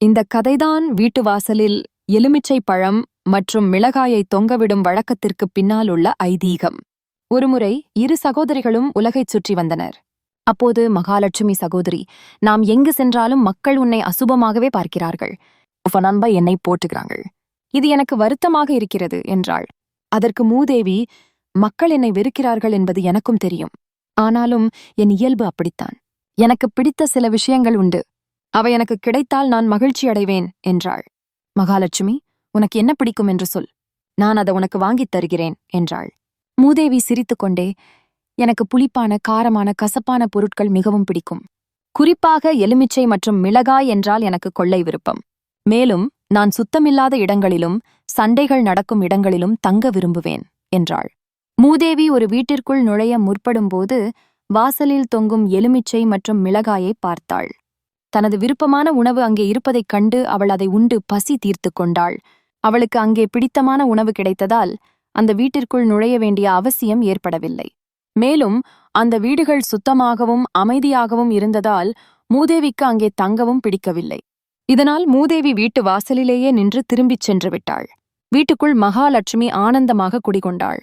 இந்த கதைதான் வீட்டு வாசலில் எலுமிச்சை பழம் மற்றும் மிளகாயை தொங்கவிடும் வழக்கத்திற்கு பின்னால் உள்ள ஐதீகம். ஒருமுறை இரு சகோதரிகளும் உலகைச் சுற்றி வந்தனர். அப்போது மகாலட்சுமி சகோதரி நாம் எங்கு சென்றாலும் மக்கள் உன்னை அசுபமாகவே பார்க்கிறார்கள். உன் நண்பா என்னை போட்டுகிறாங்கள் இது எனக்கு வருத்தமாக இருக்கிறது என்றாள். அதற்கு மூதேவி மக்கள் என்னை வெறுக்கிறார்கள் என்பது எனக்கும் தெரியும். ஆனாலும் என் இயல்பு அப்படித்தான். எனக்கு பிடித்த சில விஷயங்கள் உண்டு. அவை எனக்கு கிடைத்தால் நான் மகிழ்ச்சி அடைவேன் என்றாள். மகாலட்சுமி உனக்கு என்ன பிடிக்கும் என்று சொல். நான் அதை உனக்கு வாங்கித் தருகிறேன் என்றாள். மூதேவி சிரித்துக்கொண்டே எனக்கு புளிப்பான காரமான கசப்பான பொருட்கள் மிகவும் பிடிக்கும். குறிப்பாக எலுமிச்சை மற்றும் மிளகாய் என்றால் எனக்கு கொள்ளை விருப்பம். மேலும் நான் சுத்தமில்லாத இடங்களிலும் சண்டைகள் நடக்கும் இடங்களிலும் தங்க விரும்புவேன் என்றாள். மூதேவி ஒரு வீட்டிற்குள் நுழைய முற்படும்போது வாசலில் தொங்கும் எலுமிச்சை மற்றும் மிளகாயை பார்த்தாள். தனது விருப்பமான உணவு அங்கே இருப்பதைக் கண்டு அவள் அதை உண்டு பசி தீர்த்து கொண்டாள். அவளுக்கு அங்கே பிடித்தமான உணவு கிடைத்ததால் அந்த வீட்டிற்குள் நுழைய வேண்டிய அவசியம் ஏற்படவில்லை. மேலும் அந்த வீடுகள் சுத்தமாகவும் அமைதியாகவும் இருந்ததால் மூதேவிக்கு அங்கே தங்கவும் பிடிக்கவில்லை. இதனால் மூதேவி வீட்டு வாசலிலேயே நின்று திரும்பிச் சென்று விட்டாள். வீட்டுக்குள் மகாலட்சுமி ஆனந்தமாக குடிகொண்டாள்.